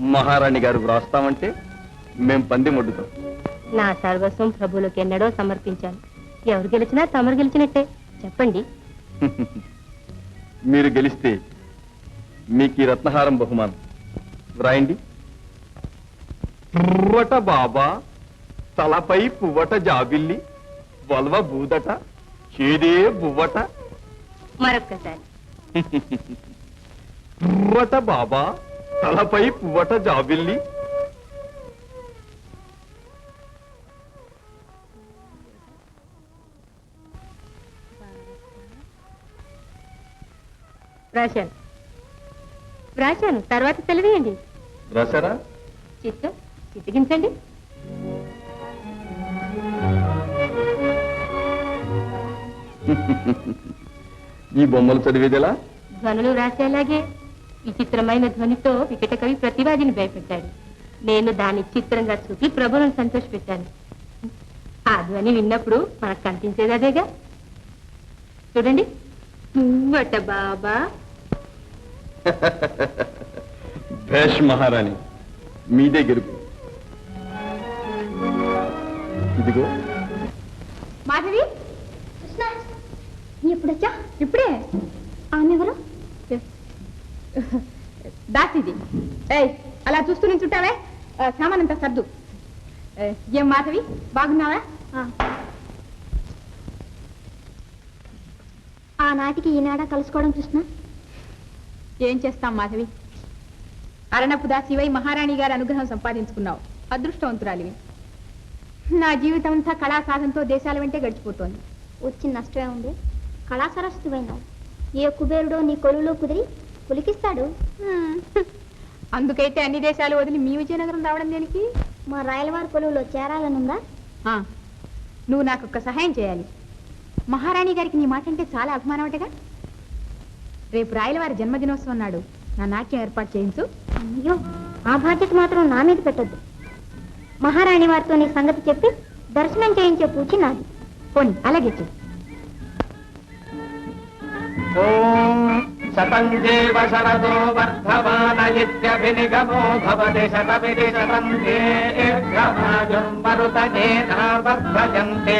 మహారాణి గారు వ్రాస్తామంటే మేం పంది మొడ్డుతాం. నా సర్వస్వం ప్రభువులకు ఎన్నడో సమర్పించాను. ఎవరు గెలిచినా తమరు గెలిచినట్టే. చెప్పండి. మీరు గెలిస్తే మీకు ఈ రత్నహారం బహుమానం. వ్రాయండి. పువ్వట బాబా తలపై పువ్వట జాబిల్లి వల్వ బూదట చేదే బువ్వట. మరొక్కసారి. పువ్వట బాబా తలపై పువ్వట జాబిల్లి. రాశాను. రాశాను. తర్వాత తెలివేయండి. రాశారా? చిత్తు చిత్తగించండి ఈ బొమ్మలు చదివేదిలా? ధ్వనులు రాసేలాగే. విచిత్రమైన ధ్వనితో వికట కవి ప్రతివాదిని భయపెట్టాడు. నేను దాన్ని చిత్రంగా చూపి ప్రభులను సంతోషపెట్టాను. ఆ ధ్వని విన్నప్పుడు మనకు కనిపించేది అదేగా? చూడండి. నువ్వట బాబా. భేష్ మహారాణి మీదే గెలుపు ఇదిగో. మాధవి? ఎప్పుడు వచ్చా ఇప్పుడే. ఆమె ఎవరు? దాసిది ఏయ్ అలా చూస్తూ నించుంటావే? ఆ, సామానంతా సర్దు. ఏ, ఏం మాధవి? బాగున్నావా? ఆనాటికి ఈనాడ కలుసుకోవడం కృష్ణ? ఏం చేస్తాం మాధవి? అరణపు దాసివై మహారాణి గారి అనుగ్రహం సంపాదించుకున్నావు. అదృష్టవంతురాలివి. నా జీవితం అంతా కళా సాధనతో దేశాల వెంటే గడిచిపోతోంది. వచ్చిన నష్టమే ఉంది. కళా సరస్వతివైనావు ఏ కుబేరుడో నీ కొలువులో కుదిరి పులికిస్తాడు. అందుకైతే అన్ని దేశాలు వదిలి మీ విజయనగరం రావడం దేనికి? మా రాయలవారి కొలువులో చేరాలనుందా? ఆ, నువ్వు నాకు ఒక్క సహాయం చేయాలి. మహారాణి గారికి నీ మాట అంటే చాలా అభిమానం అటగా? రేపు రాయలవారి జన్మదినోత్సవం నాడు నా నాట్యం ఏర్పాటు చేయించు. అయ్యో ఆ బాధ్యత మాత్రం నా మీద పెట్టద్దు. మహారాణి వారితో నీ సంగతి చెప్పి దర్శనం చేయించే పూచి నాది. పోని అలాగే చెయ్యి. శతం జీవ శరదో వర్ధమానయిత్యభినిగమో భవతి శతమిది శతం దీర్ఘమాజుర్మరుతనేనా వర్ధయంతే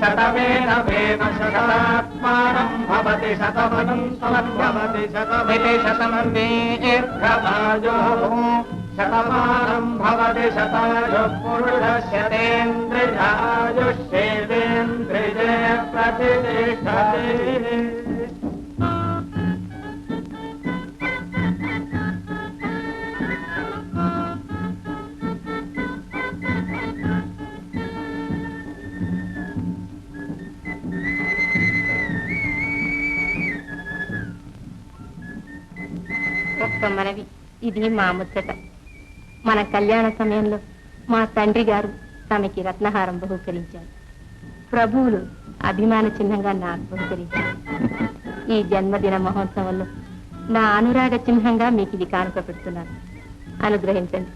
శతమేన వేన శతాత్మానం భవతి శతమనం భవతి శతమిది శతం దీర్ఘమాజో శతమానం భవతి శతాయు పురుషశతేంద్రియాయుష్యేంద్రియ ప్రతిష్టతే ఒక్క మనవి. ఇది మా ముచ్చట. మన కళ్యాణ సమయంలో మా తండ్రి గారు తమకి రత్నహారం బహుకరించారు. ప్రభువులు అభిమాన చిహ్నంగా నాకు బహుకరించారు. ఈ జన్మదిన మహోత్సవంలో నా అనురాగ చిహ్నంగా మీకు ఇది కానుక పెడుతున్నాను అనుగ్రహించండి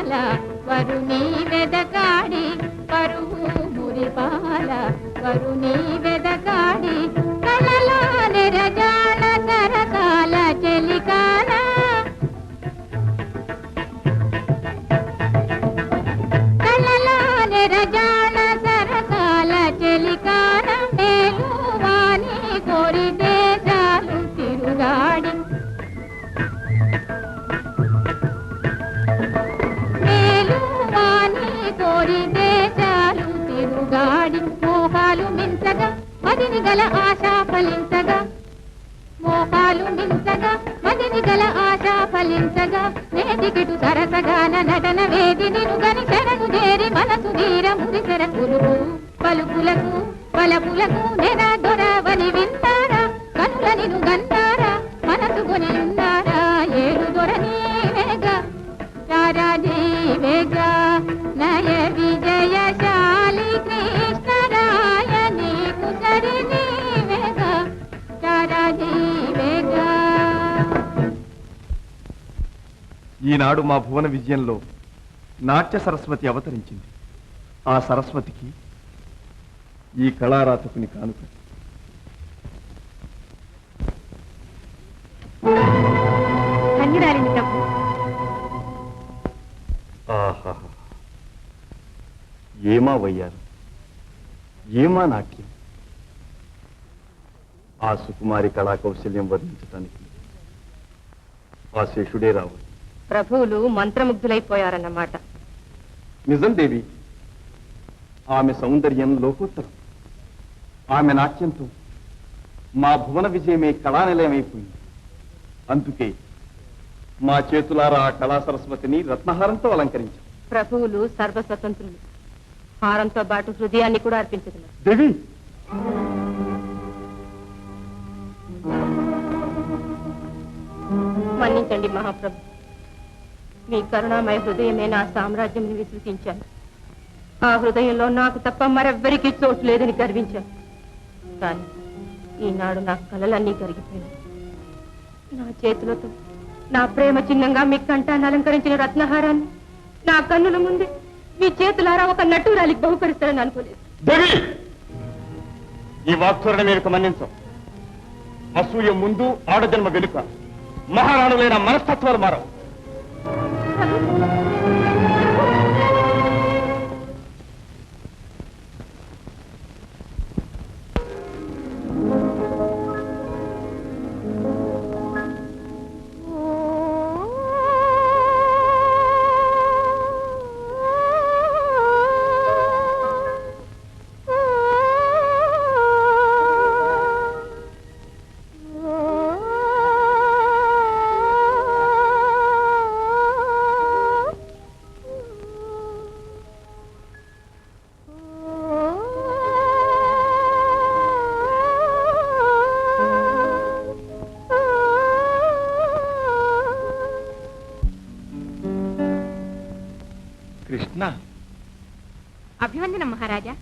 మురిపాల వరుణి వెదగాడి కరువు మురిపాల వరుణి వెదకాడి గాడి మోహాలు మించగా మదిని గల ఆశ ఫలించగా. మోహాలు మించగా మదిని గల ఆశ ఫలించగా. నేటికిటు సరసగాన నటన వేది నిరుగని శరణు చేరి మనసు వీర మురిసెర పులుపు పలుపులకు పలపులకు నెర దొరవని వింటారా? కనుల నిను గంటారా? మనసు కొని ఉన్నారా? ఏడు దొరని వేగ. రారాజీ వేగ. నయ ఈనాడు మా భువన విజయంలో నాట్య సరస్వతి అవతరించింది. ఆ సరస్వతికి ఈ కళారాతకుని కానుక. ఏమా వయ్యారు? ఏమా నాట్యం? ఆ సుకుమారి కళా కౌశల్యం వర్ణించటానికి. ఆ శేషుడే రావాలి. ప్రభువులు మంత్రముగ్ధులైపోయారన్నమాట. నిజం దేవి. ఆమె సౌందర్యం లోకోత్తరం. ఆమె నాట్యంతో మా భువన విజయమే కళానిలయమైపోయింది. అందుకే మా చేతులారా ఆ కళా సరస్వతిని రత్నహారంతో అలంకరించాం. ప్రభువులు సర్వస్వతంత్రులు. హారంతో పాటు హృదయాన్ని కూడా అర్పించగలరు. దేవి! మన్నించండి మహాప్రభు. మీ కరుణామయ హృదయమే నా సామ్రాజ్యం విశ్వసించాను. ఆ హృదయంలో నాకు తప్ప మరెవ్వరికీ చోటు లేదని గర్వించాను. కానీ ఈనాడు నా కలలన్నీ కరిగిపోయాయి నా చేతులతో నా ప్రేమ చిహ్నంగా మీ కంటాన్ని అలంకరించిన రత్నహారాన్ని నా కన్నుల ముందే మీ చేతులారా ఒక నటురాలికి బహుకరిస్తారని అనుకోలేదు. దేవి! ఈ వాక్ధోరణ మీరు మన్నించం అసూయ ముందు ఆడజన్మ వెనుక. మహారాణులైన మనస్తత్వాలు మారవు. కృష్ణ அபிவந்தனம் மகாராஜா